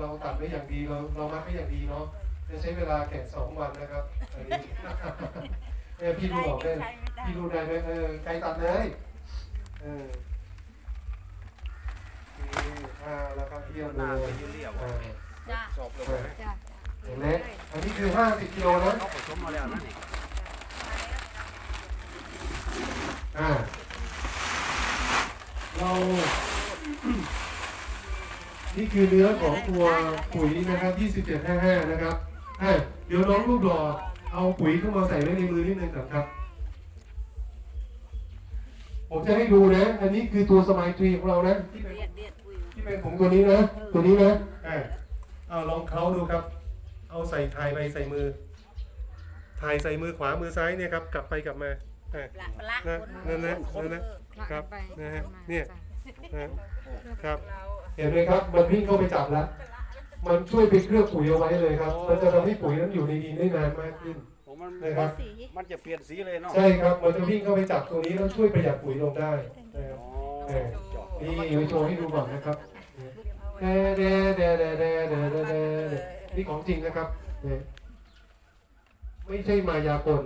เราตัดไว้อย่างดีเราเรามัดไว้อย่างดีเนาะจะใช้เวลาแข่งสองวันนะครับอันนี้เนี่ยพี่ดูบอกได้พี่ดูได้ไหมเออไกลตัดเลยเออนี่อ่าแล้วครับเยี่ยมหน้าเลไปยเรียบอ่าจ้าสอบเลยจ้าเห็นไหมอันนี้คือห้าสิบกิโลนะเขาผสมมาแล้วนั่นนี่อ่าเรา นี่คือเนื้อของตัวปุ๋ยนะครับ2755 นะครับอะเดี๋ยวน้องลูกดอกเอาปุ๋ยเข้ามาใส่ไว้ในมือนิดนึงก่อนครับ ผมจะให้ดูนะ อันนี้คือตัวสมัยทรีของเรานะ ที่เป็นเดียดเดียดปุยที่เป็นของตัวนี้นะ ตัวนี้นะอะเอาลองเขาดูครับ เอาใส่ถ่ายไปใส่มือ ถ่ายใส่มือขวามือซ้ายเนี่ยครับ กลับไปกลับมาอะปลาปลานะคนนั่นนะนั่นนะครับไปนะฮะเนี่ยจ้ะนะครับเเห็นไหมครับ มันวิ่งเข้าไปจับแล้ว มันช่วยไปเคลือบปุ๋ยเอาไว้เลยครับ มันจะทำให้ปุ๋ยนั้นอยู่ในดินได้นานมากขึ้นนะครับ มันจะเปลี่ยนสีเลยเนาะใช่ครับ มันจะวิ่งเข้าไปจับตรงนี้แล้วช่วยประหยัดปุ๋ยลงได้นี่เอาโชว์ให้ดูก่อนนะครับเดเดเดเดเดเดเดนี่ของจริงนะครับ ไม่ใช่มายากล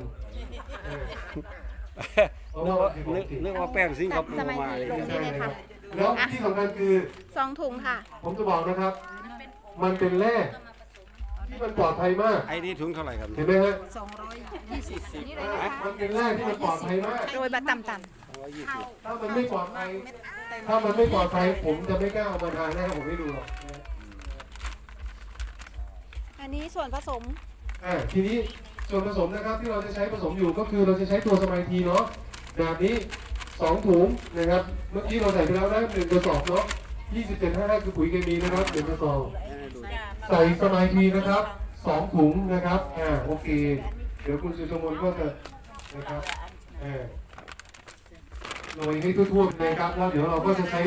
นึกว่าแป้งสิงคโปร์มาเลย ลงใช่นะครับแล้วที่สำคัญคือสองถุงค่ะ ผมจะบอกนะครับ มันเป็นแร่ที่มันปลอดภัยมาก ไอ้นี่ถุงเท่าไหร่ครับเห็นไหมฮะสองร้อยยี่สิบนี่เลยอะมันเป็นแร่ที่มันปลอดภัยมาก โรยบะต่ำร้อยยี่สิบถ้ามันไม่ปลอดภัย ถ้ามันไม่ปลอดภัยผมจะไม่กล้าเอามาทานนะผมไม่ดูหรอกนะๆอันนี้ส่วนผสมอ่าทีนี้ส่วนผสมนะครับที่เราจะใช้ผสมอยู่ก็คือเราจะใช้ตัวสมัยทีเนาะแบบนี้ สองถุงนะครับ เมื่อกี้เราใส่ไปแล้วนะหนึ่งกระสอบเนาะ27.5คือปุ๋ยเคมีนะครับหนึ่งกระสอบให้ดูใส่สมัยทีนะครับสองถุงนะครับอ่าโอเค เดี๋ยวคุณสุชมนก็จะนะครับอ่าโรยให้ทั่วๆนะครับแล้วเดี๋ยวเราก็จะใช้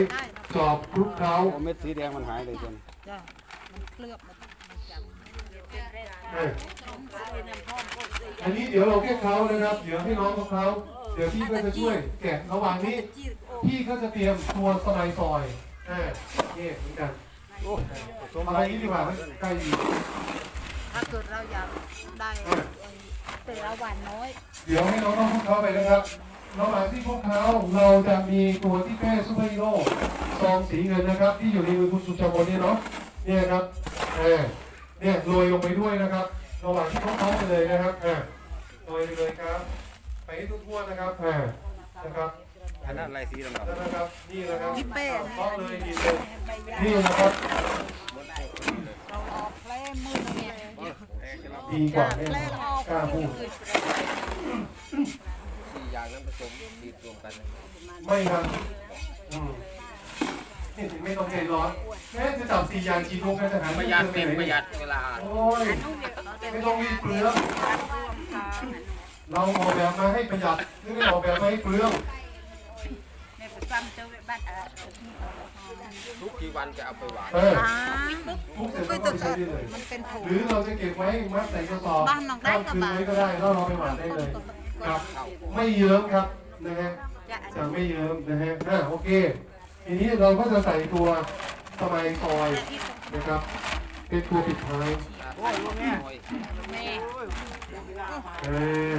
จอบคลุกเคล้าเอาเม็ดสีแดงมันหายเลยจนจ้ามันเคลือบมันมันจับ อ่าอันนี้เดี๋ยวเราแค่เคล้านะครับ เดี๋ยวให้น้องเขาเคล้าเดี๋ยวพี่ก็จะช่วยแกะระหว่างนี้ พี่ก็จะเตรียมตัวสไลด์ซอยอ่านี่เหมือนกันโอ้ผสมอะไรนี้ดีกว่าไหมใกล้ดีถ้าเกิดเราอยากได้อะแต่ละหวานน้อย เดี๋ยวให้น้องๆพวกเขาไปนะครับระหว่างที่พวกเขาเราจะมีตัวที่แป้ซูเปอร์ฮีโร่ซองสีเงินนะครับ ที่อยู่ในมือคุณสุชาบนเนี่ยเนาะเนี่ยครับอ่าเนี่ยโรยลงไปด้วยนะครับ ระหว่างที่พวกเขาไปเลยนะครับอ่าโรยไปเลยครับ ไปให้ทั่วๆนะครับอ่านะครับอันนั้นอะไรสีดำแล้วนะครับ นี่นะครับนี่เป้เคาะเลยดีเลยนี่นะครับเราออกแล้มือเนี่ยๆดีกว่าแน่นแล้อนออกกล้าพูดสี่อย่างนั้นผสมดีรวมกัน ไม่ครับอืมนี่ ไม่ต้องใจร้อนแค่จะจับสี่อย่างกี่โมงกันจะหาประหยัดเต็มประหยัดเวลา โอ้ยไม่ต้องรีบเปลืองเราออกแบบมาให้ประหยัดไม่ได้ออกแบบมาให้เปลืองแม่ไปฟังเจ้าบ้านอะไรทุกกี่วันจะเอาไปหวานเอออ่าทุกเสร็จแล้วก็ไปใช้ได้เลยมันเป็นผงหรือเราจะเก็บไว้มัดใส่กระสอบบ้านน้องได้ข้ามก็คืนบ้านไว้ก็ได้แล้วเราไปหวานได้เลยครับ ไม่เยิ้มครับนะฮะจะจะไม่เยิ้มนะฮะอ่าโอเค ทีนี้เราก็จะใส่ตัวสมัยซอยนะครับ เป็นตัวปิดท้ายโอ้ยลูกแม่แม่เออ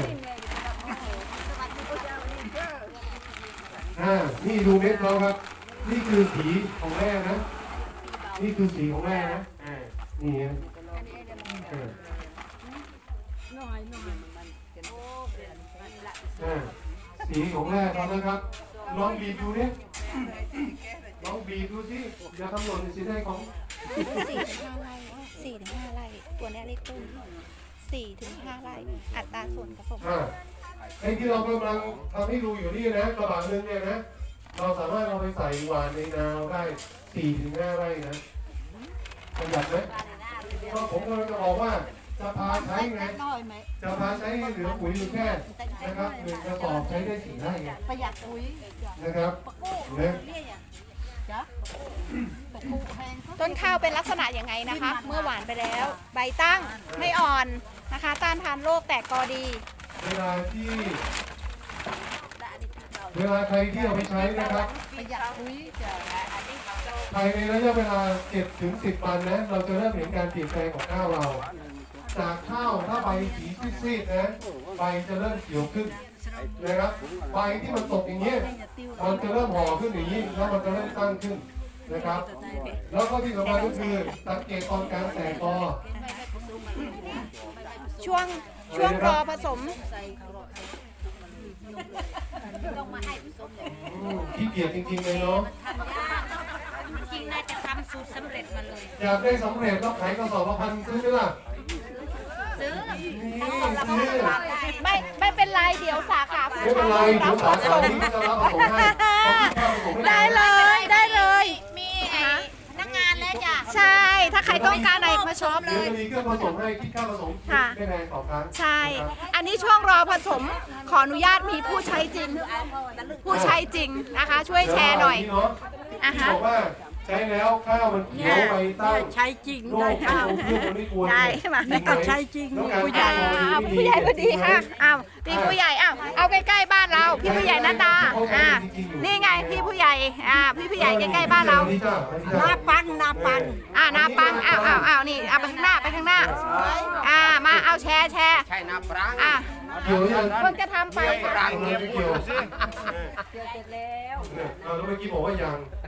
อ่านี่ดูเม็ดเขาครับ นี่คือสีของแร่นะ นี่คือสีของแร่นะอ่านี่ฮะเอออ่สีของแร่เขานะครับลองบีบดูเนี่ย ลองบีบดูสิอย่าทำหล่นในสีแดงของสี่ถึงห้าไร่สี่ถึงห้าไร่ตัวเนี้ยเล็กต้นสี่ถึงห้าไร่อัตราส่วนผสมอ่าไอ้ที่เรากำลังทำให้ดูอยู่นี่นะกระบะหนึงเนี่ยนะ เราสามารถเอาไปใส่หวานในนาเราได้สี่ถึงห้าไร่นะประหยัดไหมก็ผมกำลังจะบอกว่า จะพาใช้ไงน้อยไหมจะพาใช้ให้เหลือปุ๋ยอยู่แค่นะครับหนึ่งกระสอบใช้ได้สี่ไร่ไงประหยัดปุ๋ยนะครับนะจ้ะตะกูแพงต้นข้าวเป็นลักษณะยังไงนะคะ เมื่อหวานไปแล้ว ใบตั้งไม่อ่อนนะคะ ต้านทานโรคแตกกอดี เวลาที่เวลาใครที่เอาไปใช้นะครับประหยัดปุ๋ยจ้ะภายในระยะเวลา7ถึง10วันนะ เราจะเริ่มเห็นการเปลี่ยนแปลงของข้าวเรา จากข้าวถ้าใบสีซีดๆนะใบจะเริ่มเขียวขึ้นนะครับใบที่มันตกอย่างนี้ยมันจะเริ่มห่อขึ้นอย่างนี้แล้วมันจะเริ่มตั้งขึ้นนะครับ แล้วก็ที่สำคัญก็คือสังเกตตอนการแตกกอช่วงช่วงรอผสมอืมขี้เกียจจริงๆเลยเนาะจริงน่าจะทำสูตรสำเร็จมาเลย อยากได้สำเร็จต้องขายกระสอบละพันซื้อไหมล่ะ ซื้อนี่ซื้อไม่ไม่เป็นไรเดี๋ยวสาขาไม่เป็นไรเดี๋ยวสาขานี้จะรับผสมให้เขาคิดค่าผสมให้ได้เลยได้เลย มีไอ้พนักงานแล้วจ้ะใช่ ถ้าใครต้องการอะไรมาช็อปเดี๋ยวจะมีเครื่องผสมให้คิดค่าผสมค่ะไม่แพงต่อครั้งใช่นะครับอันนี้ช่วงรอผสมขออนุญาตมีผู้ใช้จริง ผู้ใช้จริงนะคะ ช่วยแชร์หน่อย เดี๋วอะที่ฮะ บอกว่า ใช้แล้วข้าวมันเขียวไปตั้งใช้จริงโรคข้าวพืชมันไม่กวนได้ใช่ไหมนี่ก็ใช้จริงผู้ใหญ่อ้าวผู้ใหญ่พอดีอะอ้าวพี่ผู้ใหญ่อ้าวเอาใกล้ๆบ้านเรา พี่ผู้ใหญ่หน้าตาอ่านี่ไงพี่ผู้ใหญ่อ่าพี่ผู้ใหญ่ใกล้ๆบ้านเราหน้าปันหน้าปันอ่านาปังอ้าวอ้าวอ้าวนี่เอาไปข้างหน้าไปข้างหน้าอ่ามาเอาแชร์แชร์ใช่นาปรังอะเกี่ยวยังเพิ่งจะทำไปปรังเนี่ยพูดสิเนี่ยเอาแล้วเมื่อกี้บอกว่ายังอื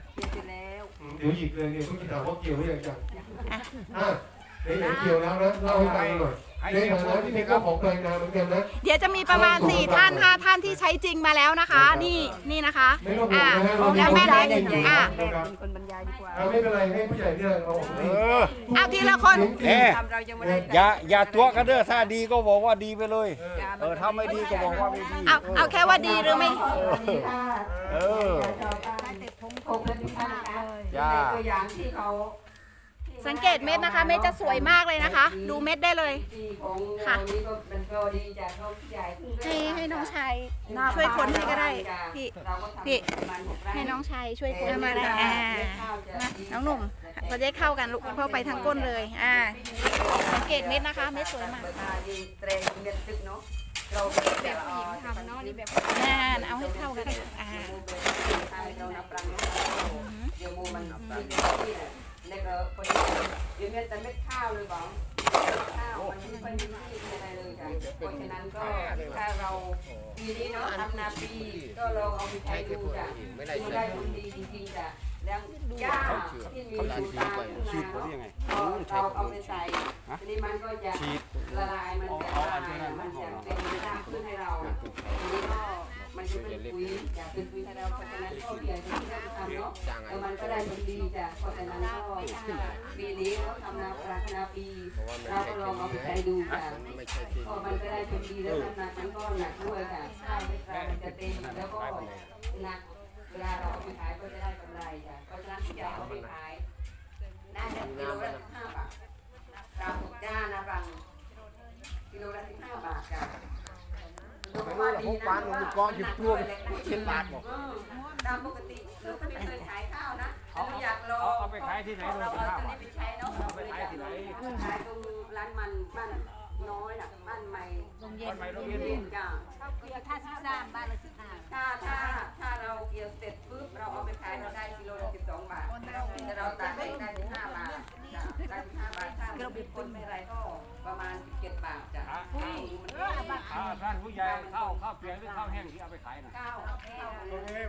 มเดี๋ยวหยิบเลยเนี่ยเพิ่งจะถามว่าเกี่ยวหรือยังจังอะไหนๆเกี่ยวแล้วนะเล่าให้ฟังหน่อยในฐานะที่เป็นเจ้าของแปลงนาเหมือนกันนะ เดี๋ยวจะมีประมาณ 4 ท่าน 5 ท่านที่ใช้จริงมาแล้วนะคะ นี่นี่นะคะไม่ต้องห่วอ่างนะฮะเราแล้วแม่เล็กอยู่อ่านะครับคนบรรยายดีกว่าเอาไม่เป็นไรให้ผู้ใหญ่เนี่ยเราออกให้เอาทีละคนเสียงจริงเอ๊ะทำเรายังไม่ได้อย่าอย่าตัวกันเด้อถ้าดีก็บอกว่าดีไปเลยเออถ้าไม่ดีก็บอกว่าไม่ดีเอาเอาแค่ว่าดีหรือไม่เออ จ้าตัวอย่างที่เขาสังเกตเม็ดนะคะ เม็ดจะสวยมากเลยนะคะ ดูเม็ดได้เลย ที่ของค่ะ เรานี่ก็มันก็ดีจากเขาใหญ่ให้ให้น้องชายช่วยคนให้ก็ได้พี่ เราก็ทำพี่ ประมาณหกไร่ให้น้องชายช่วยคนมาได้อ่าน้องหนุ่มเราจะได้เข้ากันลูกเข้าไปทางก้นเลย อ่า สังเกตเม็ดนะคะ เม็ดสวยมาก เปิดมาดีเตรงเม็ดตึกเนาะ เราแบบผู้หญิงทำเนาะนี่แบบอ่าเอาให้เข้ากันอ่าเรานับรังเนเดี๋ยวมูมันมีที่เนี่ยในกระพอดีเดี๋ยวเม็ดแต่เม็ดข้าวเลยบอกข้าวมันไม่ค่อยมีที่อะไรเลยจ้ะเพราะฉะนั้นก็ถ้าเราปีนี้เนาะทำนาปีก็ลองเอาไปใช้ดูจ้ะไม่ได้ดูใช้ได้ผลดีจริงๆจ้ะแล้วหญ้าที่มีสีตาขึ้นมา ฉีดหรือยังไงพอเราเอาไปใส่ทีนี้มันก็จะละลาย มันจะละลายมันจะเป็นรากขึ้นให้เราทีนี้ก็มันจะเป็นปุ๋ยจะเป็นปุ๋ยให้เราเพราะฉะนั้นก็เดี๋ยวที่เราทำเนาะแล้วมันก็ได้ผลดีจ้ะเพราะฉะนั้นก็ปีนี้เราทำนาปราคนาปีเราก็ลองเอาไปใช้ดูจ้ะไม่ใช่ที่ก็มันก็ได้ผลดีแล้วน้ำหนักมันก็หนักด้วยค่ะข้าวไม่ปลามันจะเต็มแล้วก็หนักเวลาเราเอาไปขายก็จะได้กำไรจ้ะเพราะฉะนั้นที่จะเอาไปขาย น่าจะกิโลละสิบห้าบาทปลาหมึกย่านะรังกิโลละสิบห้าบาทจ้ะไม่รู้หรอกพวกปานมันก้อนหยิบตัวเช่นบาทบอกตามปกติเราก็ไม่เคยขายข้าวนะเราอยากลองเอาไปขายที่ไหนเราโดยเอาสภาพตัวนี้ไปใช้เนาะเอาไปขายที่ไหนขายตรงร้านมันบ้านน้อยน่ะบ้านใหม่โรงเรียนโรงเรียนจ้ะถ้าสิบสามบ้านละสิบห้าถ้าถ้าถ้าเราเกี่ยวเสร็จปุ๊บเราเอาไปขายเราได้กิโลละสิบสองบาทแต่เราตัดได้ได้สิบห้าบาทจ้ะได้สิบ ห้าบาทถ้าเราเป็นคนไม่ไรก็ประมาณสิบเจ็ดบาทจ้ะอ่าท่านผู้ใหญ่ข้าวข้าวเปียกหรือข้าวแห้งที่เอาไปขายนะเก้าเก้าเลย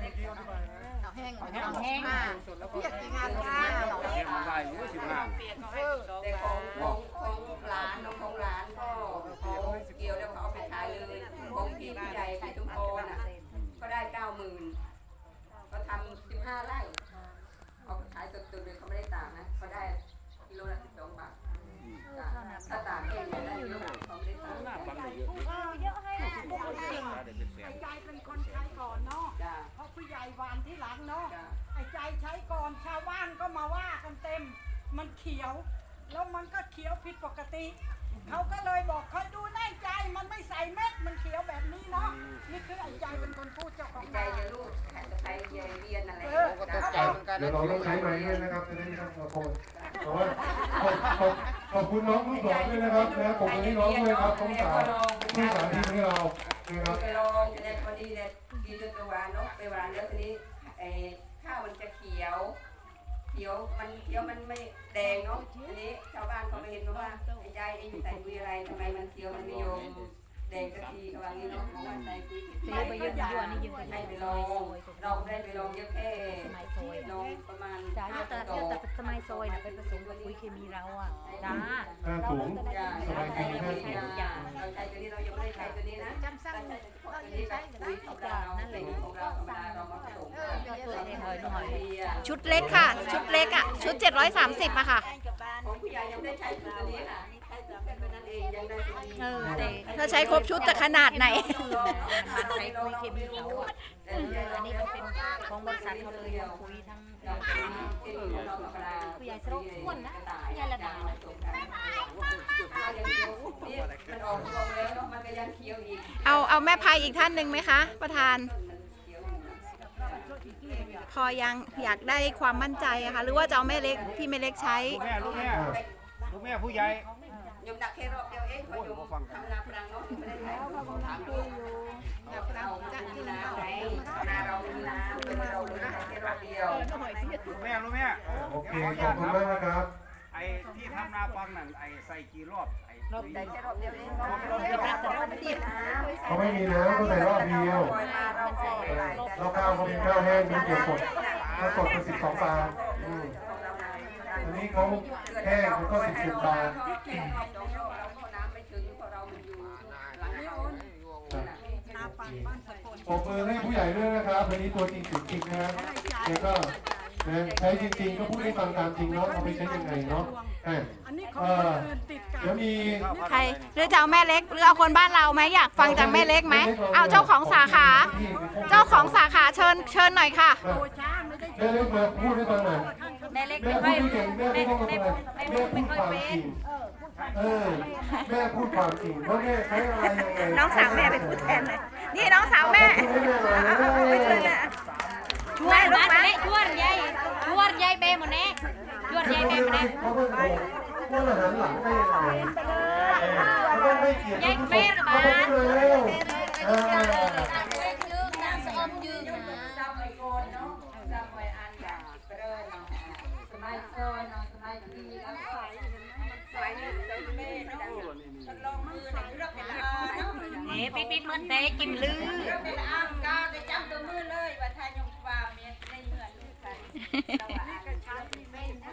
แห้งแห้งแห้งเปียกงานข้าวเปียกมันได้อยู่สิบห้าแต่ของของของหลานน้องของหลานก็เขาเกี่ยวแล้วเขาเอาไปขายเลยของพี่ผู้ใหญ่พี่ชุมพรน่ะก็ได้เก้าหมื่นก็ทำสิบห้าไร่เอาไปขายสดๆเลยเขาไม่ได้ตากนะเขาได้กิโลละสิบสองบาทจ้ะถ้าตาก องเนี่ยได้เยอะเขาไม่ได้ตากหน้าปังเลยเยอะได้เป็นแสนใจเป็นคนใช้ก่อนเนาะเพราะผู้ใหญ่วานที่หลังเนาะไอ้ใจใช้ก่อนชาวบ้านก็มาว่ากันเต็ม มันเขียว แล้วมันก็เขียวผิดปกติ เขาก็เลยบอกคอยดูแน่ใจมันไม่ใส่เม็ดมันเขียวแบบนี้เนาะนี่คือไอ้ใจเป็นคนพูดเจ้าของใจจะลูกแข่งกับใครใหญ่เวียนอะไรเราก็ตกใจเหมือนกันเดี๋ยวเราต้องใช้ไม้ด้วยนะครับจะได้ไม่ต้องตะโกนแต่ว่า ขอบคุณน้องลูกหลานด้วยนะครับนะผมวันนี้น้องด้วยครับต้องสารที่สาธิตให้เรานะครับไปลองจะได้พอดีเลยกินจนไปหวานเนาะไปหวานแล้วทีนี้ไอ้ข้าวมันจะเขียวเขียวมันเขียวมันไม่แดงเนาะทีนี้ชาวบ้านเขาไปเห็นว่าไอ้ยายเองใส่ปุ๋ยอะไรทำไมมันเขียวมันไม่ยม แดงสักทีเขาว่างี้เนาะว่าใส่ปุ๋ยผิดซื้อไปเยอะด้วยนี่ยังไปให้ไปลองเราได้ไปลองเยอะแค่สมัยซอยลองประมาณจ้าห้าแต่ต่อแต่สมัยซอยน่ะไปผสมกับปุ๋ยเคมีเราอะจ้าห้าถุงอย่าสบายใช้ดีตัวห้านี้ถุงอย่าเราใช้ตัวนี้เรายังไม่ได้ใช้ตัวนี้นะจำสั่งตัวนี้กับปุ๋ยของเราเป็นของเราธรรมดาเรามาผสมกันชุดเล็กค่ะ ชุดเล็กอะชุด 730อะค่ะของผู้ใหญ่ยังไม่ได้ใช้ตัวนี้ค่ะ เออแต่ถ้าใช้ครบชุดจะขนาดไหน มันใช้ปุ๋ยเคมีเขาอะเอออันนี้มันเป็นของบริษัทเขาเลยเอาปุ๋ยทั้งเราเป็นที่เราธรรมดาผู้ใหญ่สรุปอ้วนนะผู้ใหญ่ระดับนี่มันออกรวมแล้วเนาะมันก็ยังเคี้ยวอีกเอาเอาแม่พายอีกท่านหนึ่งไหมคะ ประธาน พอยังอยากได้ความมั่นใจอะค่ะหรือว่าจะเอาแม่เล็กที่แม่เล็กใช้ ลูกแม่ลูกแม่ลูกแม่ผู้ใหญ่ยมดักแค่ร อบเดียวเองพอยมทำนาปรังเนาะไม่ได้ใช้นาปรังเราจะมีนาไหนนาเรามีนาเราเลยแค่รอบเดียวลูกแม่ลูกแม่โอเคขอบคุณมากนะครับไอ้ที่ทำนาปังนั่นไอ้ใส่กี่รอบไอ้รอบใดแค่รอบเดียวเองรอบเดียวเขาไม่มีน้ำก็ใส่รอบเดียวปล่อยมาเราปล่อยไปแล้วข้าวเขาเป็นข้าวแห้งมีเกี่ยวสดถ้าสดเป็นสิบสองบาทอืมอันนี้เขาแห้งมันก็สิบสิบบาท ปังบ้านสกลปรบมือให้ผู้ใหญ่ด้วยนะครับวันนี้ตัวจริงสุดจริงนะแล้วก็นะใช้จริงๆก็พูดให้ฟังตามจริงเนาะเอาไปใช้ยังไงเนาะอะอันนี้ของคนอื่นติดกันเดี๋ยวมี ใครหรือจะเอาแม่เล็กหรือเอาคนบ้านเราไหมอยากฟังจากแม่เล็กไหมเอาเจ้าของสาขา เจ้าของสาขาเชิญเชิญหน่อยค่ะโดยช้าไม่ได้แม่เล็กมาพูดให้ฟังหน่อยแม่เล็กแม่ไม่พูค่อยดไม่เก่งแม่ไม่ต้องมาอะไรแม่พูดความจริงเออแม่พูดความจริงว่าแม่ใช้อะไรยังไงน้องสาวแม่เป็นผู้แทนเลย นี่น้องสาวแม่พูดให้แม่หน่อยเลยช่วยลูกมาช่วยยายช่วยยายเบหมดแน่ช่วยยายเบหมดแน่เขาเพิ่งบอกว่าอาหารหลังได้ยังไงเขาต้องให้เกียยายเบกับบ้านเขาเร็วอ่าจำไว้ก่อนเนาะจำไว้อ่านอย่งเปรอะเนาะสมัยก่ ปิดปิดมันเตะกินลือรับเป็นอากาได้จำตัวมือเลยว่าทายงว่าเมียในเมืองลูกใครเราว่าอ่านช้าที่ไม่นะ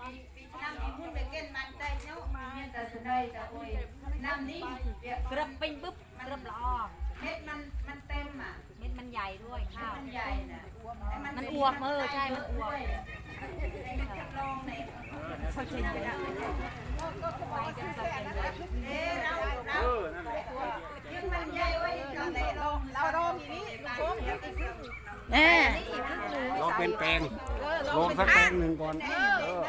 ปีน้ำมีหุ้นไปเก็นมันใจเนาะมาเนี่ยแต่สุดได้แต่โอ้ยน้ำนี้เดี๋ยวกระปิงปุ๊บกระปลอเม็ดมันมันเต็มอะเม็ดมันใหญ่ด้วยข้าวมันใหญ่น่ะมันอ้วบเออใช่มันอ้วบลองไหน แม่ลองเป็นแปลงลองสักแปลงหนึ่งก่อนเออ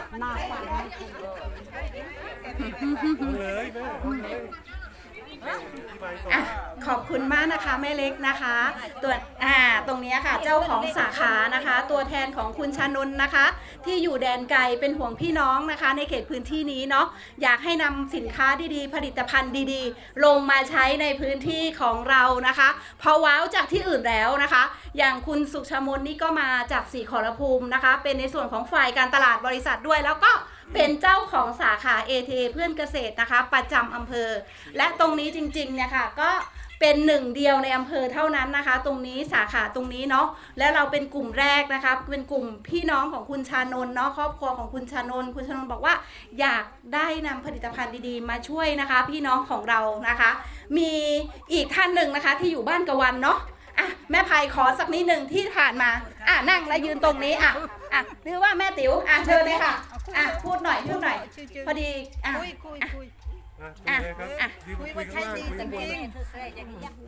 อะขอบคุณมากนะคะแม่เล็กนะคะตัวอ่าตรงเนี้ยค่ะ เจ้าของสาขานะคะ ตัวแทนของคุณชานนท์นะคะ ที่อยู่แดนไกลเป็นห่วงพี่น้องนะคะ ในเขตพื้นที่นี้เนาะอยากให้นำสินค้าดีๆ ผลิตภัณฑ์ดีๆ ลงมาใช้ในพื้นที่ของเรานะคะ เพอว้าวจากที่อื่นแล้วนะคะ อย่างคุณสุชามนนี่ก็มาจากสีขอรภูมินะคะ เป็นในส่วนของฝ่ายการตลาดบริษัทด้วยแล้วก็ เป็นเจ้าของสาขา ATA เพื่อนเกษตรนะคะ ประจำอำเภอ และตรงนี้จริงๆเนี่ยค่ะก็เป็นหนึ่งเดียวในอำเภอเท่านั้นนะคะ ตรงนี้สาขาตรงนี้เนาะและเราเป็นกลุ่มแรกนะคะ เป็นกลุ่มพี่น้องของคุณชานนเนาะครอบครัวของคุณชานนคุณชานนบอกว่า อยากได้นำผลิตภัณฑ์ดีๆ มาช่วยนะคะ พี่น้องของเรานะคะ มีอีกท่านหนึ่งนะคะที่อยู่บ้านกะวันเนาะ อะแม่ภัยขอสักนิดหนึ่งที่ผ่านมาอะนั่งและยืนตรงนี้อะอะหรือว่าแม่ติ๋วอะเชิญเลยค่ะอะพูดหน่อยพูดหน่อยพอดีอะคุยคุยคุยอะอะคุยว่าใช่ดีจริงเธอเซ่ยังยักษ์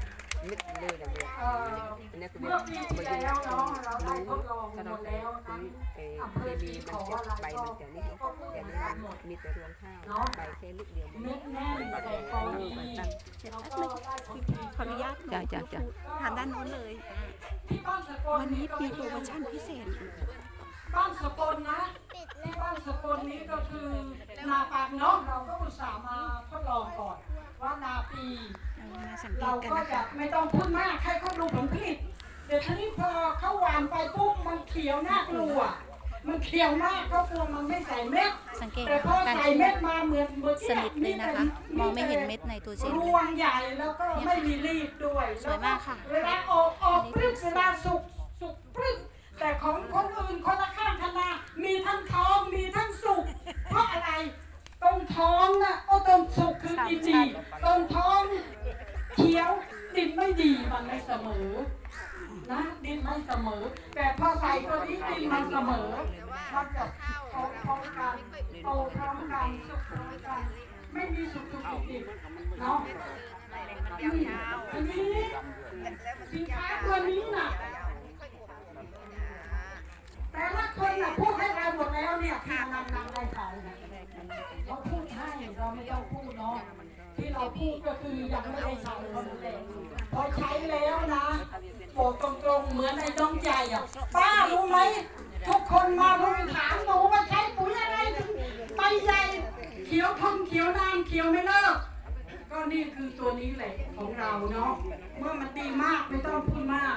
เลยมิดเลยนะเนี่ยอันนี้คือเมื่อปีที่แล้วเนาะเราได้ทดลองดูแล้วนะเอเคมีมันจะใบมันจะนี่แต่นี่มันมีแต่รวงข้าวใบแค่ลูกเดียวมันเม็ดแน่นแต่ฟองดีแล้วได้ผลผลิตขออนุญาตจ้ะจ้ะจ้ะทานด้านโน้นเลย วันนี้มีโปรโมชั่นพิเศษบ้านสกลนะที่บ้านสกลนี้ก็คือนาปากเนาะเราก็อุตส่าห์มาทดลองก่อนว่านาปี มาสังเกเราตกันก็นะจะคะไม่ต้องพูดมากให้เขาดูผลผลิต เดี๋ยวทีนี้พอเขาหวานไปปุ๊บมันเขียวน่ากลัว มันเขียวมากเขากลัวมันไม่ใส่เม็ด สังเกตแต่พอการใส่เม็ดมาเหมือนเหมือนสนิทเลยนะคะ มองไม่เห็นเม็ดในตัวจริงรวงใหญ่แล้วก็ไม่มีรีบด้วยสวยมากค่ะ เวลาออกออกปรึกเวลาสุกสุกปรึกแต่ของคนอื่นคนละข้างคณะมีทั้งท้องมีทั้งสุกเพราะอะไรตรงท้องน่ะโอ้ตรงสุกคือดินดีตรงท้อง เขียวดินไม่ดีมันไม่เสมอ นะดินไม่เสมอ แต่พอใส่ตัวนี้ดินมันเสมอมันจะพร้อมกันโตพร้อมกันสุกพร้อมกัน ไม่มีสุกสุกดิบเนาะอืมอันนี้สินค้าตัวนี้น่ะแต่ละคนน่ะพูดให้เราหมดแล้วเนี่ยที่นำนำได้ใช้นะเขาพูดให้เราไม่ต้องพูดเนาะ ที่เราพูดก็คือยังไม่ได้ใช้เขาดูแลพอใช้แล้วนะบอกตรงๆเหมือนไอ้น้องใหญ่อะป้ารู้ไหมทุกคนมารุมถามหนูว่าใช้ปุ๋ยอะไรถึงใบใหญ่เขียวทนเขียวนานเขียวไม่เลิกก็นี่คือตัวนี้แหละของเราเนาะเมื่อมันดีมากไม่ต้องพูดมาก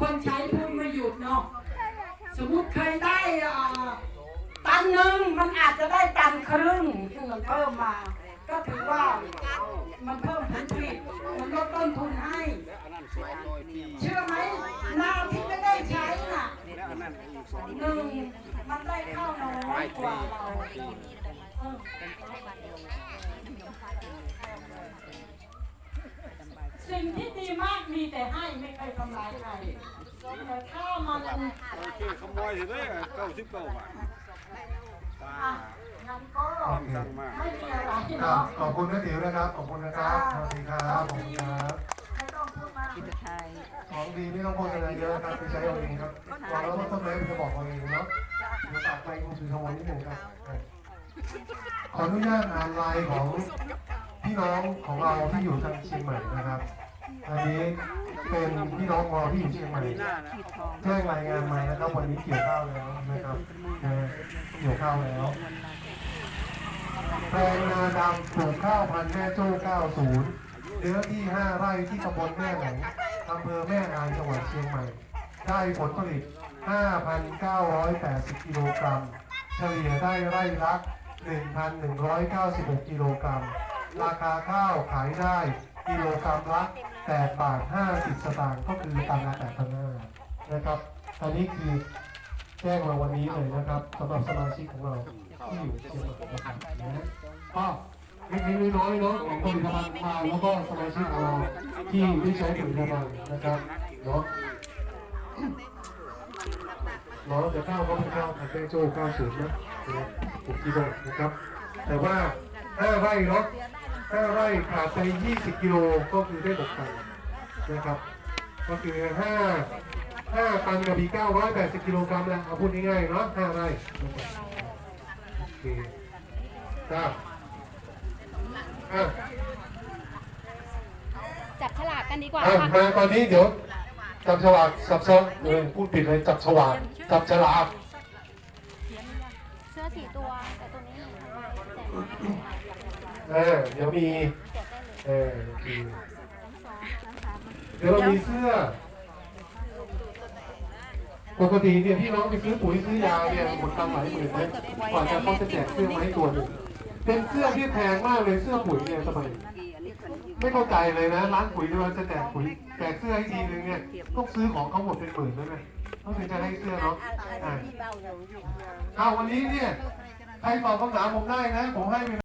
คนใช้พูดไม่หยุดเนาะสมมติเคยได้อ่าตันหนึ่งมันอาจจะได้ตันครึ่งที่มันเพิ่มมา ก็ถือว่ามันเพิ่มผลผลิตมันลดต้นทุนให้ เชื่อไหมนาที่ไม่ได้ใช้น่ะหนึ่งมันได้ข้าวน้อยกว่าเราสิ่งที่ดีมากมีแต่ให้ไม่เคยทำร้ายใครแต่ถ้ามันขโมยเด้อเก้าสิบเก้าบาท อะงั้นก็สั่งมาไม่มีอะไรครับเนาะขอบคุณแม่ติ๋วนะครับ ขอบคุณนะครับสวัสดีครับขอบคุณครับ ไม่ต้องพูดมาก ไทยของดีไม่ต้องโฆษณาเยอะครับไปใช้เอาเองครับวางแล้วก็ต้นไม้มันจะบอกเราเองเนาะเดี๋ยวฝากไปคุณสุชาวนิดหนึ่งครับ ขออนุญาตอ่านไลน์ของพี่น้องของเราที่อยู่ทางเชียงใหม่นะครับ อันนี้เป็นพี่น้องขอที่อยู่เชียงใหม่แจ้งรายงานมานะครับวันนี้เกี่ยวข้าวแล้วนะครับเกี่ยวข้าวแล้วแปลงนาดำปลูกข้าวพันธุ์แม่โจ้90 เนื้อที่ 5 ไร่ที่ตำบลแม่หลงอำเภอแม่อายจังหวัดเชียงใหม่ ได้ผลผลิต 5,980 กิโลกรัม เฉลี่ยได้ไร่ละ 1,196 กิโลกรัม ราคาข้าวขายได้กิโลกรัมละ 8บาท50 สตางค์ก็คือตันละ8,500นะครับ อันนี้คือแจ้งมาวันนี้เลยนะครับสำหรับสมาชิกของเราที่อยู่เชียงใหม่นะครับก็เล็กๆน้อยๆเนาะของผลิตภัณฑ์มาแล้วก็สมาชิกของเราที่ได้ใช้ผลิตภัณฑ์นะครับเนาะเนาะแต่ข้าวก็เป็นข้าวผัดแป้งโจ้ข้าวสูตรนะผมคิดว่านะครับ แต่ว่า5ไร่เนาะ 5ไร่ขาดไป 20 กิโลก็คือได้6ตันนะครับ ก็คือ 5 5 ตันกับอีก980 กิโลกรัมนะเอาพูดง่ายๆเนาะ5ไร่โอเคครับอะจับฉลากกันดีกว่าอะค่ะมาตอนนี้เดี๋ยวจับฉลากจับซองเออพูดผิดเลยจับฉลากจับฉลาก เสื้อสีตัว แต่ตัวนี้หนูแจก เออเดี๋ยวมี เออเดี๋ยวเรามีเสื้อ ปกติเนี่ยพี่น้องไปซื้อปุ๋ยซื้อยาเนี่ยหมดตังค์หลายหมื่นนะกว่าจะเขาจะแจกเสื้อมาให้ตัวหนึ่งเป็นเสื้อที่แพงมากเลยเสื้อปุ๋ยเนี่ยสมัยไม่เข้าใจเลยนะร้านปุ๋ยเราจะแจกปุ๋ยแจกเสื้อให้ทีนึงเนี่ยต้องซื้อของเขาหมดเป็นหมื่นแล้วนะต้องถึงจะให้เสื้อเนาะอ่าเอาวันนี้เนี่ยใครตอบคำถามผมได้นะ ผมให้